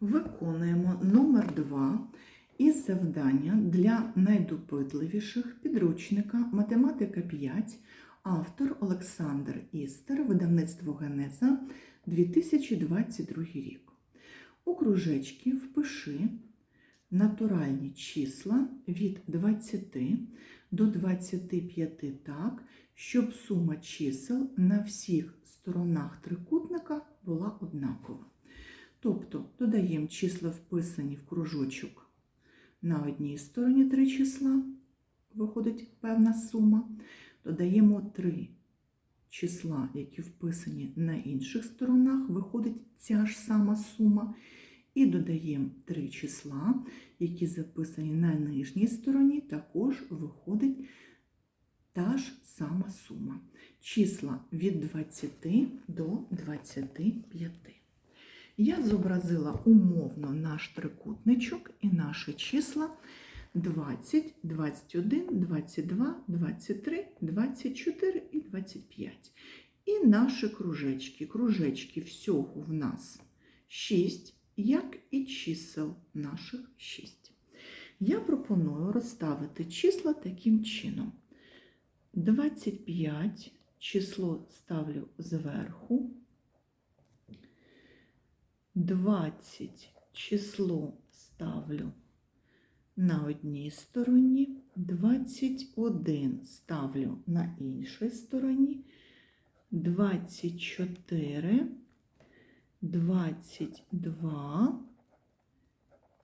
Виконуємо номер 2 із завдання для найдопитливіших підручника Математика 5, автор Олександр Істер, видавництво Генеза 2022 рік. У кружечки впиши натуральні числа від 20 до 25 так, щоб сума чисел на всіх сторонах трикутника була однакова. Тобто додаємо числа, вписані в кружочок на одній стороні три числа, виходить певна сума. Додаємо три числа, які вписані на інших сторонах, виходить ця ж сама сума. І додаємо три числа, які записані на нижній стороні, також виходить та ж сама сума. Числа від 20 до 25. Я зобразила умовно наш трикутничок і наші числа 20, 21, 22, 23, 24 і 25. І наші кружечки. Кружечки всього в нас 6, як і чисел наших 6. Я пропоную розставити числа таким чином. 25 число ставлю зверху. 20 число ставлю на одній стороні, 21 ставлю на іншій стороні, 24, 22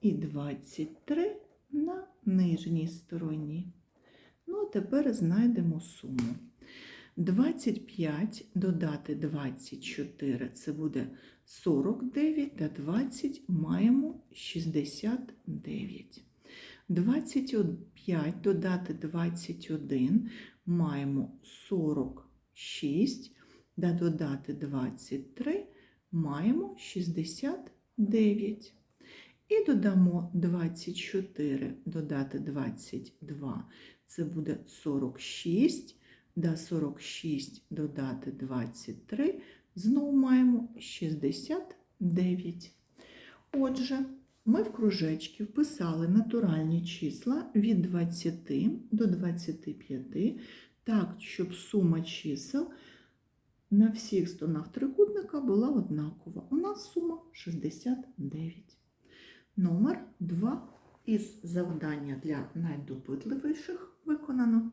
і 23 на нижній стороні. Ну, а тепер знайдемо суму. 25 додати 24 це буде 49 та 20 маємо 69. 25 додати 21 маємо 46, та додати 23 маємо 69. І додамо 24 додати 22 це буде 46. До 46 додати 23, знову маємо 69. Отже, ми в кружечки вписали натуральні числа від 20 до 25, так, щоб сума чисел на всіх сторонах трикутника була однакова. У нас сума 69. Номер 2 із завдання для найдопитливіших виконано.